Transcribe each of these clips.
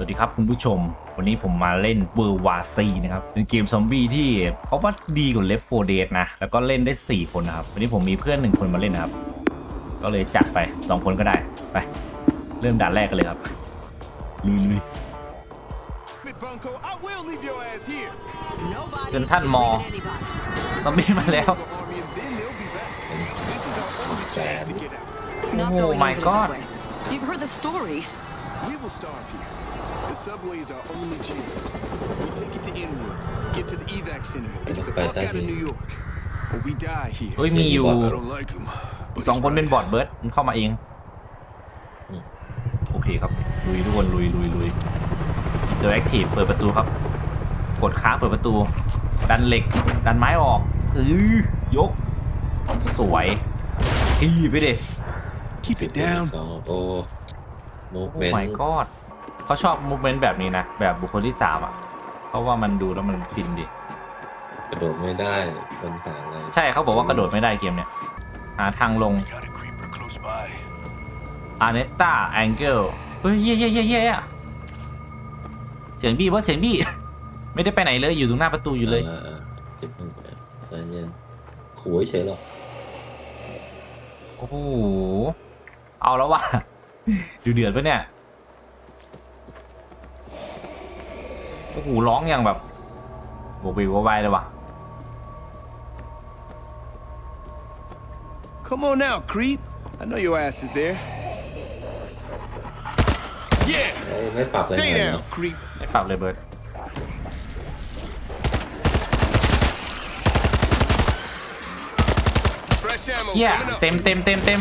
สวัสดีครับคุณผู้ชม วันนี้ผมมาเล่นเบอร์วาซีนะครับเป็นเกมซอมบี้ที่เขาว่าดีกว่าเลฟโฟเดตนะ แล้วก็เล่นได้ 4 คนนะครับ วันนี้ผมมีเพื่อนหนึ่งคนมาเล่นนะครับ ก็เลยจัดไป 2 คนก็ได้ ไป เริ่มด่านแรกกันเลยครับลุยลุจนท่านมอซอมีมาแล้วโอ้ my god You've heard the stories. We will starve here. The subway is our only chance. We take it to Inwood, get to the evac center, and get the fuck out of New York. Or we die here. เฮ้ยมีอยู่ I don't like him. But สองคนเป็นบอดเบิร์ดมันเข้ามาเองโอเคครับ ลุยทุกคนลุยลุยลุยเจอแอคทีฟเปิดประตูครับ กดค้างเปิดประตู ดันเหล็ก ดันไม้ออกอือยก สวยทีไปดิ Keep it down. สองโอ้มูโอ้เมน my god เขาชอบมูเมนต์แบบนี้นะ แบบบุคคลที่สามอะ เพราะว่ามันดูแล้วมันฟินดิกระโดดไม่ได้ปัญหาอะไรใช่เขาบอกว่ากระโดดไม่ได้เกมเนี่ย หาทางลง Got a creeper close by. อาเนต้าแองเกิลเฮ้ยเย่เย่เย่เย่อะเสียงบี้ว่าเสียงบี้ ไม่ได้ไปไหนเลยอยู่ตรงหน้าประตูอยู่เลยอ่าอ่าเจ็บมันใจเย็นขู่เฉยๆหรอกโอ้โห เอาแล้วว่ะ ดูเดือดปะเนี่ย อ้โหร้องอย่างแบบโบกเบกโวยวายเลยว่ะ Come on now, creep. I know your ass is there. Yeah. เอ้ยไม่ปรับอะไร Stay เลย down, creep. ไม่ปรับเลยเบิร์ด Fresh ammo เฮีย coming up. เต็มเต็มเต็มเต็ม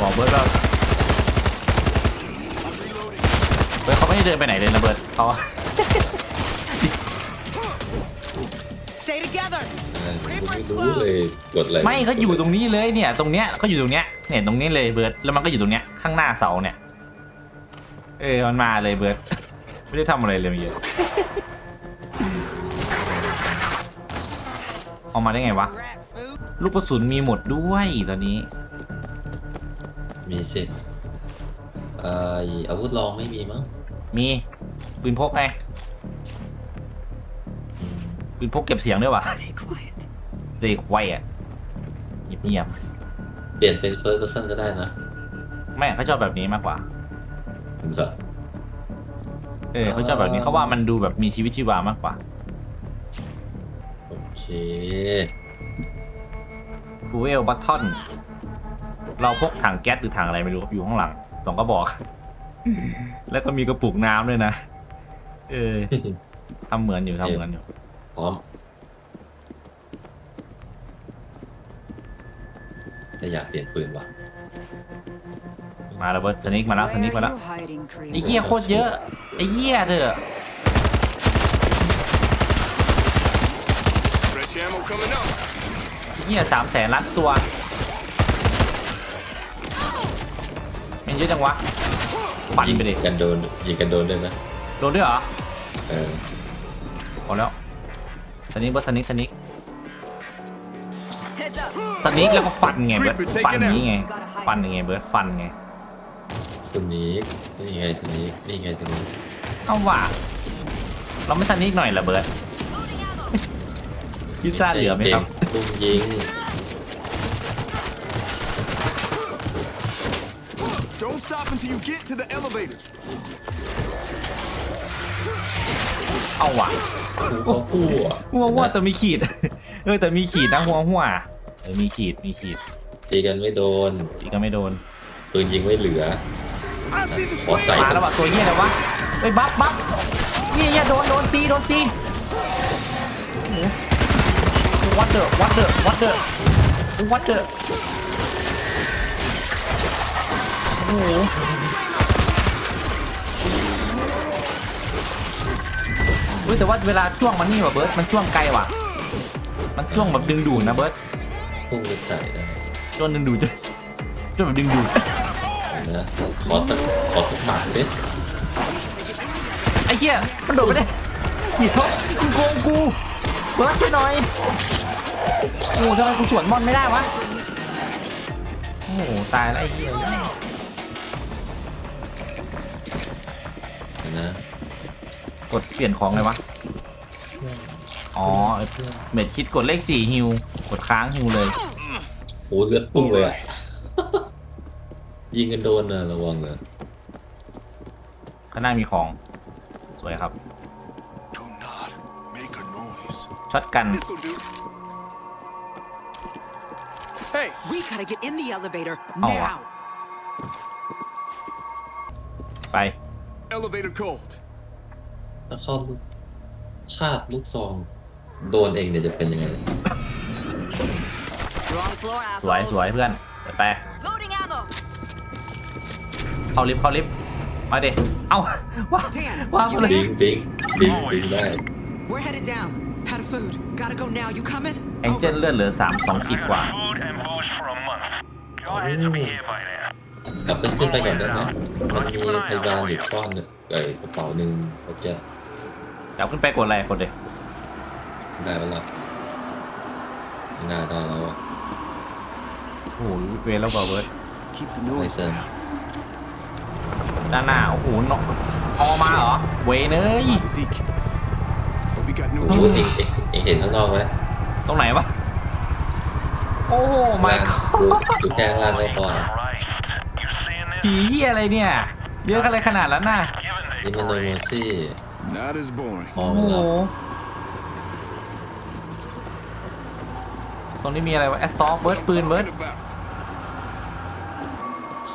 บอกเบิร์ดว่าเบิร์ดเขาไม่ได้เดินไปไหนเลยนะเบิร์ดเขา Stay together. อ่าไม่รู้เลยกดอะไรไม่เขาอยู่ตรงนี้เลยเนี่ย ตรงเนี้ยเขาอยู่ตรงเนี้ยเนี่ยตรงนี้เลยเบิร์ดแล้วมันก็อยู่ตรงเนี้ยข้างหน้าเสาเนี่ย เออมันมาเลยเบิร์ดไม่ได้ทำอะไรเลยเมื่อกี้เอามาได้ไงวะ Rat food. ลูกกระสุนมีหมดด้วยตอนนี้ มีสิเอ่ออาวุธรองไม่มีมั้งมีปืนพกไงปืนพกเก็บเสียงด้วยวะ Stay quiet. stay quiet เงียบเปลี่ยนเป็น first person ก็ได้นะๆไม่เขาชอบแบบนี้มากกว่าเหรอเออเขาชอบแบบนี้เขาว่ามันดูแบบมีชีวิตชีวามากกว่า โอเคฟูเอลบัตทอน เราพกถังแก๊สหรือถังอะไรไม่รู้อยู่ข้างหลังสองก็บอก แล้วก็มีกระปุกน้ำด้วยนะ เออทำเหมือนอยู่ทำเหมือนอยู่พร้อมแต่อยากเปลี่ยนปืนว่ะมาแล้วเบิร์ดสนิกมาแล้วส Where นิก are มาแล้ว you hiding, creep? ไอ้เหี้ยโคตรเยอะไอ้เหี้ยเถอะ Fresh ammo coming up. ไอ้เหี้ยสามแสนล้านตัว เยอะจังวะปั่นไปดิยิงกันโดนยิงกันโดนด้วยนะโดนด้วยเหรอเออพอแล้วสนิกเบิร์ดสนิกสนิก Heads up. สนิกแล้วก็ฟันไงเบิร์ด Creeper taken ฟันนี้ไงฟันยังไงเบิร์ดฟันไงสนีกนี่ไงสนีกนี่ไงสนีกเอาว่ะเราไม่สนิกหน่อยเหรอเบิร์ดพิซซ่าเหลือไหมครับเกลุงยิง Don't stop until you get to the elevator. เอาว่ะหัวคู่อะหัวหัวแต่มีขีด เออแต่มีขีดนะหัวหัวเออมีขีดมีขีดตีกันไม่โดนอีกก็ไม่โดนปืนยิงไม่เหลือ I see the What square. มาแล้วว่ะตัวเหี้ยอะไรวะเฮ้ยบัฟบัฟเหี้ยเหี้ยโดนโดนตีโดนตีวัดเดอวัดเดอวัดเดอวัดเดอ โอ้โหเฮ้ยแต่ว่าเวลาช่วงมันนี่ว่ะเบิร์ดมันช่วงไกลว่ะ มันช่วงแบบดึงดูดนะเบิร์ดพุ่งไปใส่ได้ช่วงดึงดูดช่วงแบบดึงดูดนะขอสักขอสักหมัดดิไอ้เหี้ยมันโดดไปได้ขี่ท็อปมึงโกงกูเบิร์ดช่วยหน่อยโอ้ทำไมกูสวนมอนไม่ได้วะโอ้โหตายแล้วไอ้เหี้ย กดเปลี่ยนของไงวะ อ๋อเม็ดคิดกดเลขสี่ฮิว กดค้างฮิวเลย โอ้เลือดพุ่ง All เลยอะ right. ยิงกันโดนนะระวังเลยข้างหน้ามีของ สวยครับ Do not make a noise. ช็อตกัน This'll do. Hey, We gotta get in the elevator Oh, now. ไป elevator cold. ถ้าเข้าชาติลูกซอง โดนเองเนี่ยจะเป็นยังไง Wrong floor, สวย assholes. สวยเพื่อนเดี๋ยวไป Loading ammo. เข้าลิฟต์เข้าลิฟต์มาดิเอ้าว้า Dan, ว้า you มาเลย ปิงปิงปิงปิงได้ We're headed down. Out of food. Gotta go now. You coming? แองเจิล Over. เลือดเหลือสามสองขีดกว่า Food and booze for a month. Your heads will be here by then. กลับขึ้นไปก่อนได้ไหมมันมีพยาบาลอยู่ก้อนหนึ่งเอ้ยกระเป๋าหนึ่งเขาจะ จับขึ้นไปกดอะไรกดเลยได้เวลาไม่น่าได้แล้วอะโอ้โหเวรแล้วเปล่าเบิร์ด Keep the noise sir. down. ด้านหน้าโอ้โหนกออมาเหรอ เวเนย Spotted Zeke. But we got โอ้ no โห choice. เองเองเองเห็นข้างนอกไหมตรงไหนวะ โอ้โหไม่ล่างดูดูแค่ข้างล่างก็พอ Christ. You seeing this? ผีเหี้ยอะไรเนี่ย เยอะกันเลยขนาดนั้นน่ะ Given นี่มันโด the โมซี่ Not as boring. พอโอ้มาโหแล้วตรงนี้มีอะไรวะแอสซอลเบิร์ดปืนเบิร์ด Talking about.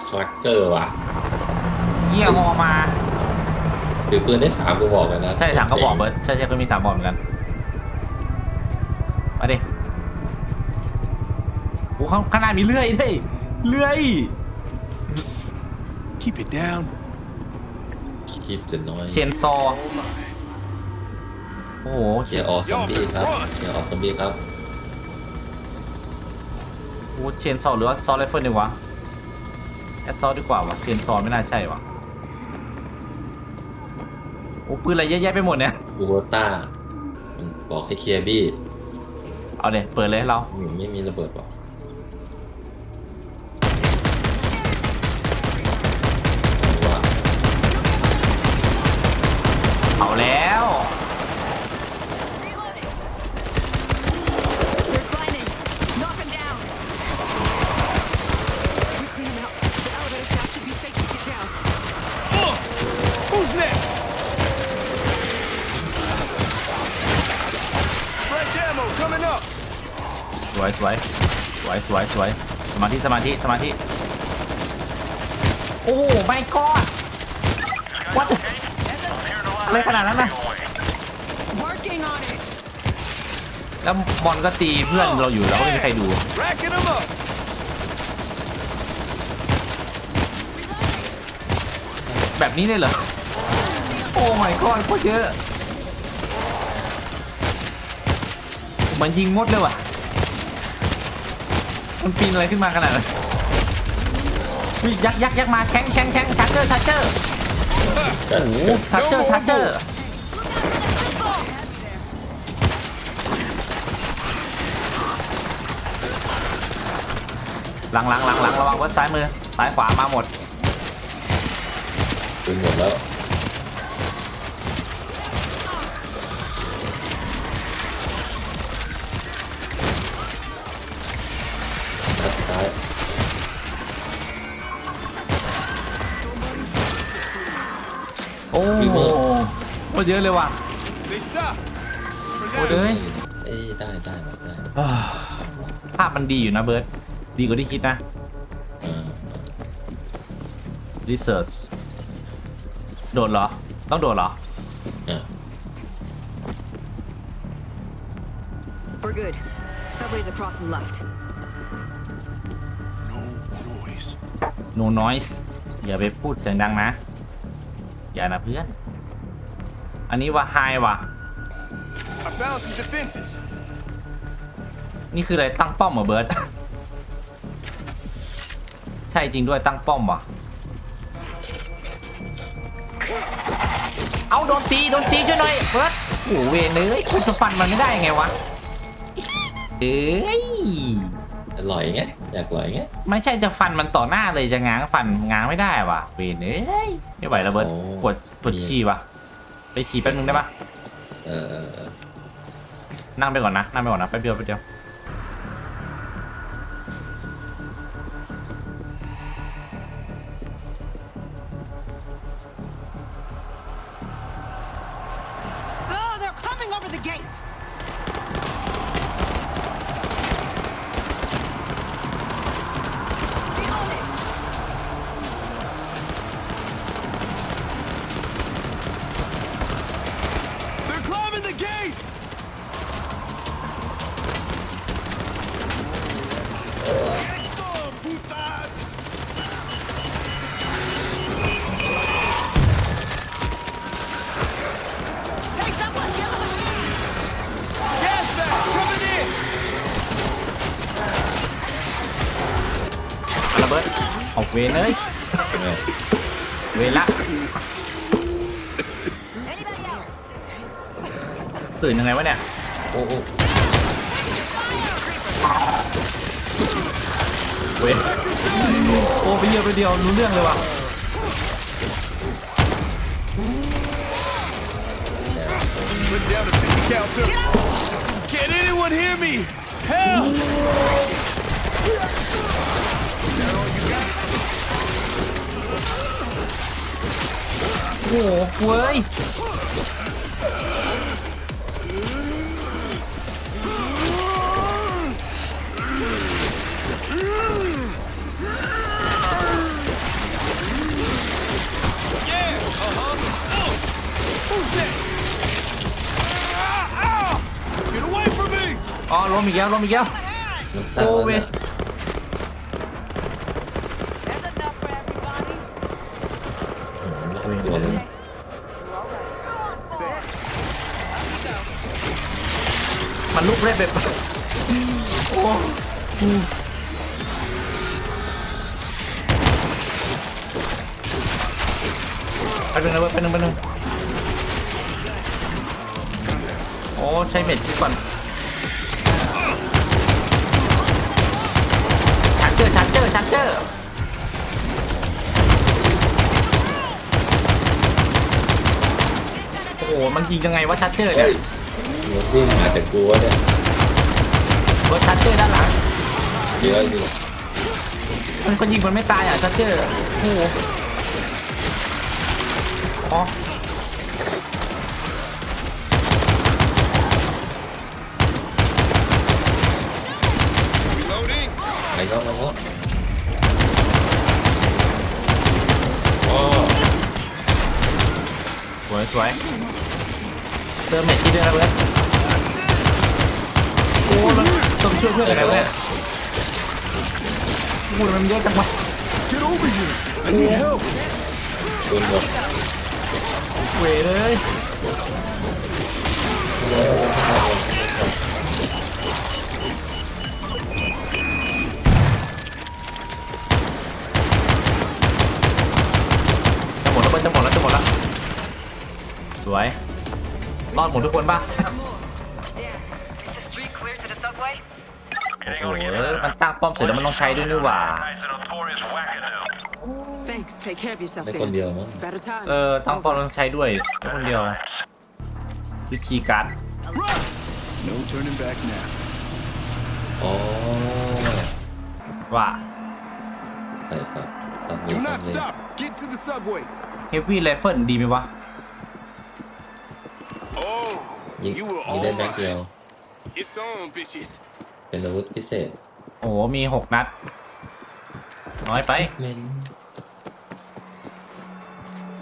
สตรัคเจอร์ว่ะเหี้ยฮอมา ถือปืนได้สามกระบอกกันนะใช่ถังกระบอกเบิร์ดใช่ใช่ก็มีสามบอกเหมือนกัน มาดิโอ้ข้างข้างหน้ามีเลื่อยด้วยเลื่อย Psst. Keep it down. คิดจะน้อยเชนซอ โอ้โหเคลียร์ออซอมบี้ครับเคลียร์ออซอมบี้ครับโอ้เชนซอหรือว่าซอไรเฟิลดีวะแอสซอดีกว่าวะเชนซอไม่น่าใช่วะโอ้ปืนอะไรเยอะแยะไปหมดเนี่ยบูโรต้ามันบอกให้เคลียร์บี้เอาเลยเปิดเลยให้เราหนูไม่มีระเบิดหรอกว่า เอาแล้ว Reloading. They're climbing. Knock them down. We're cleaning out. The elevator shaft should be safe to get down. Ugh. Who's next? Fresh ammo coming up. สวยสวยสวยสวยสวยสมาธิสมาธิสมาธิโอ้ไม่กอด What the- I'm hearing a lot อะไรขนาดนั้นนะ Working on it. แล้วบอลก็ตีเพื่อนเราอยู่แล้วก็ไม่มีใครดู Racking them up. แบบนี้เลยเหรอ โอ้ไม่กอดโคตรเยอะ มันยิงมดเลยว่ะ มันปีนอะไรขึ้นมาขนาดนั้นอุ๊ยยักษ์ยักษ์ยักษ์มาแข้งแข้งแข้งชักเจอร์ชักเจอร์จัดโอ้ชักเจอร์ชักเจอร์หลังหลังหลังหลังระวังว่าซ้ายมือซ้ายขวามาหมด ปืนหมดแล้ว โอ้โหโคตรเยอะเลยว่ะ They stop. For โอ้ now. เลยเอ้ยได้ได้หมดได้ภาพมันดีอยู่นะเบิร์ตดีกว่าที่คิดนะอ่า research โดดเหรอ ต้องโดดเหรออ่า We're good. Subway's across and left. No noise. no noise อย่าไปพูดเสียงดังนะ อย่านะเพื่อน อันนี้ว่า high ว่ะ I found some defenses. นี่คืออะไรตั้งป้อมเหรอเบิร์ต ใช่จริงด้วยตั้งป้อมว่ะ เอาโดนตีโดนตีช่วยหน่อยเบิร์ตโอ้โหเวรเลยคุณจะฟันมันไม่ได้ไงวะ เอ้ย อร่อยไง อยากอร่อยไงไม่ใช่จะฟันมันต่อหน้าเลยจะง้างฟันง้างไม่ได้ว่ะเวรเอ้ยไม่ไหวแล้วเบิร์ดปวดปวดฉี่ว่ะ ไปฉี่แป๊บนึงได้ปะเออเออเออนั่งไปก่อนนะนั่งไปก่อนนะแป๊บเดียวแป๊บเดียว เวรเลยเวละตื่นยังไงวะเนี่ย โอ้โอ้เวรโอ้ไปเดียวไปเดียวรู้เรื่องเลยว่ะ หเว้ย Who's next? Ah, ah! Get away from me! อ๋อล้มอีกแล้วล้มอีกแล้วน้ำตาโอ้ลเวร นะ อืม ตัวเลย มันลุกเล่นแบบโอ้ไปหนึ่งนะเว้ยไปหนึ่งไปหนึ่งโอ้ใช้เม็ดคิดก่อนชันเจอชันเจอชันเจอโอ้โห มันยิงยังไงวะชันเจอเนี่ยรถวิ่งมาแต่กลัวเนี่ยรถชันเจอร์ด้านหลังเยอะอยู่มันก็ยิงมันไม่ตายอะชันเจอร์โอ้โหอ๋อ Reloading! ไปก็มาก็อ๋อสวยสวย เติมเม็ดที่ด้วยนะเว้ยโอ้มันต้องช่วยช่วยกันนะเว้ยโอ้ยมันเยอะจังวะ Get over here! I need help! โดนหมดเว้ยเลยจะหมดแล้วเว้ยจะหมดแล้วจะหมดแล้วสวย รอดหมดทุกคนป่ะ Street clear to the subway? โอ้โหมันตั้งป้อมเสร็จแล้วมันต้องใช้ด้วยนี่หว่า Tonight's a notorious wackadoo. Thanks. Take care of yourself, ได้คนเดียวมั้ง It's better times. เออตั้งป้อมต้องใช้ด้วยแค่คนเดียววิธีการ์ด Run! No turning back now. อ๋อว่าไปครับสับเล Do ยสับ not เลย stop! Get to the subway! เฮฟวี่ไรเฟิลดีไหมวะ ยิง you were ยิง all ได้แม็กเดียว mine. It's on, bitches. เป็นอาวุธพิเศษโอ้โหมีหกนัด น้อยไป เมน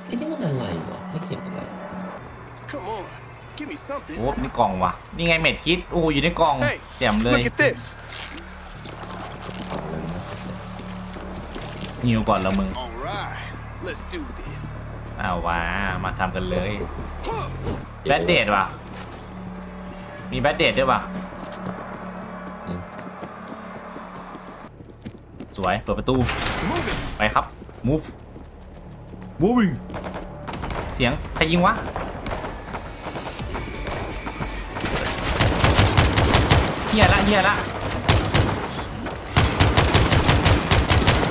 ไอ้นี่มันอะไรวะไม่เก็บอะไร Come on, give me โอ้ something. โหมีกล่องว่ะ นี่ไงเม็ดคิด โอ้อยู่ในกล่อง Hey, เสียมเลย look at this. หิวก่อนละมึง All right, let's do this. อ้าวว้ามาทำกันเลย Huh. แบดเดดว่ะ มีแบตเดดด้วยป่ะ สวย เปิดประตู ไปครับ move moving เสียง ใครยิงวะ เฮียละเฮียละ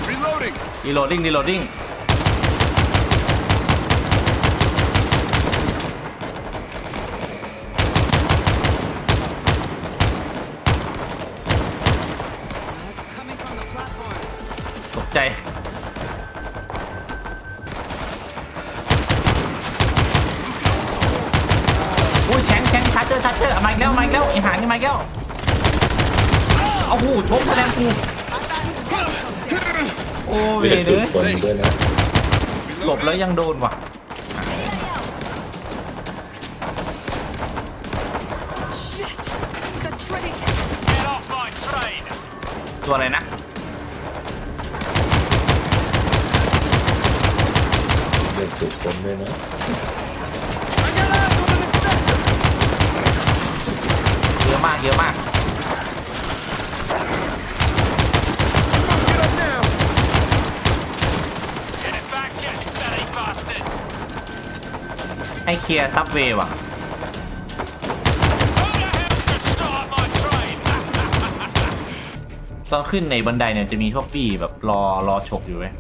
reloading reloading reloading แล้วไอหางนี่มาอีกแล้วเอาหูชกแสดงกูโอ้ยไม่ได้เลจุดยคนด้วยนะหลบแล้วยังโดนว่ะ Shit! The train! Get off my train! ตัวอะไรนะเล่นจุดคนด้วยนะ เย อะมากเยอะมากให้เคลียร์ซับเวย์ว่ะตอนขึ้นในบันไดเนี่ยจะมีพวกปี้แบบรอรอฉกอยู่เว้ย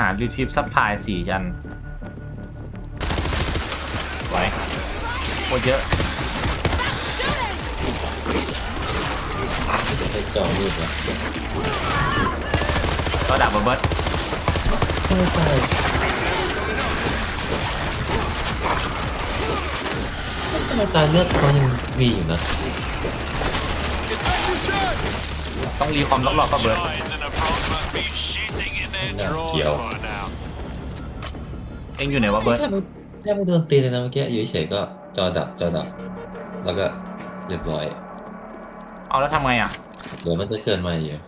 ให้หา retrieve supply สี่ยันไว้โคตรเยอะให้จอมืดนะก็ดับเบิร์ดทำไมตายเลือดเขายังมีอยู่นะ ต้องรีคอมต้องรอก็เบิร์ด Guys in the front must be shitting in their No, drawers yo. by now. เอ็งอยู่ไหนวะเบิร์ดแค่ไม่แค่ไม่โดนตีเลยนะเมื่อกี้อยู่เฉยๆก็จอดับจอดับ แล้วก็เรียบร้อยเอาแล้วทำไงอะเดี๋ยวมันจะเกินมาอยู่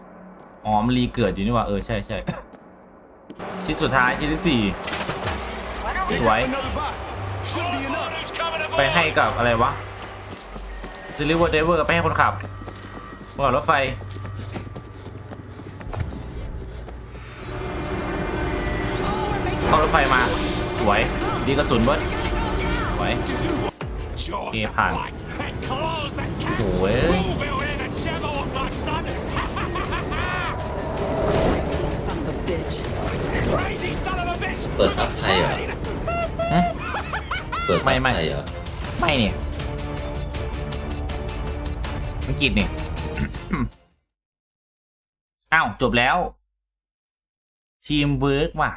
อ๋อมันรีเกิดอยู่นี่หว่าเออใช่ใช่ชิ้นสุดท้ายชิ้นที่สี่ Pick Why? up another box. Should be enough. Who's coming ไป aboard? ให้กับอะไรวะ Deliver Driver ไปให้คนขับเมื่อรถไฟ เข้ารถไฟมา สวย ดีกระสุนเบิร์ดสวย Jaws Yeah, that pan. bite and claws that catch. Well. Move it with a gem on my son. Crazy son of a bitch. Crazy son of a bitch. เปิดทับไทยเหรอฮะเปิดทับไม่ไม่ไทยเหรอไม่เนี่ยอังกฤษนี่อ้าว จบแล้ว ทีมเวิร์กว่ะ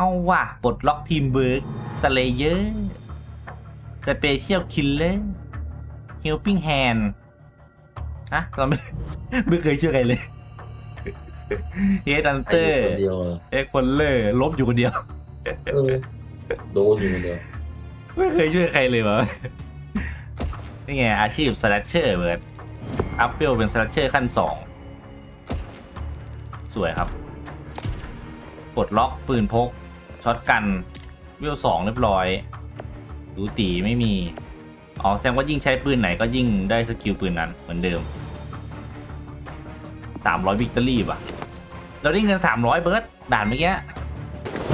เอาว่ะปลดล็อกทีมเวิร์กสเลเยอร์สเปเชียลคิลเลอร์เฮลปิ้งแฮนฮะเราไม่ไม่เคยช่วยใครเลยเฮดันใครเตออยู่ร์คนเดียวอะเอ็กพอลเลอร์ลบอยู่คนเดียวเออโดนอยู่คนเดียว ไม่เคยช่วยใครเลยวะนี่ไง อาชีพสแลชเชอร์เบิร์ดอัพเปิลเป็นสแลชเชอร์ขั้นสองสวยครับปลดล็อกปืนพก ช็อตกันเวสองเรียบร้อยดูตีไม่มี อ๋อแสดงว่ายิ่งใช้ปืนไหนก็ยิ่งได้สกิลปืนนั้นเหมือนเดิมสามร้อยวิกตอรี่ป่ะ เราได้เงินสามร้อยเบิร์ดด่านเมื่อกี้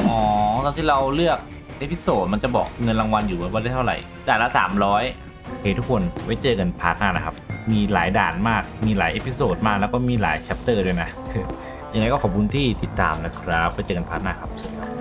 อ๋อ ตอนที่เราเลือกเอพิโซดมันจะบอกเงินรางวัลอยู่ว่าได้เท่าไหร่ ด่านละสามร้อยโอเคทุกคนไว้เจอกันพาร์ทหน้านะครับ มีหลายด่านมาก มีหลายเอพิโซดมากแล้วก็มีหลายชัปเตอร์ด้วยนะ ยังไงก็ขอบคุณที่ติดตามนะครับไว้เจอกันพาร์ทหน้าครับสวัสดีครับ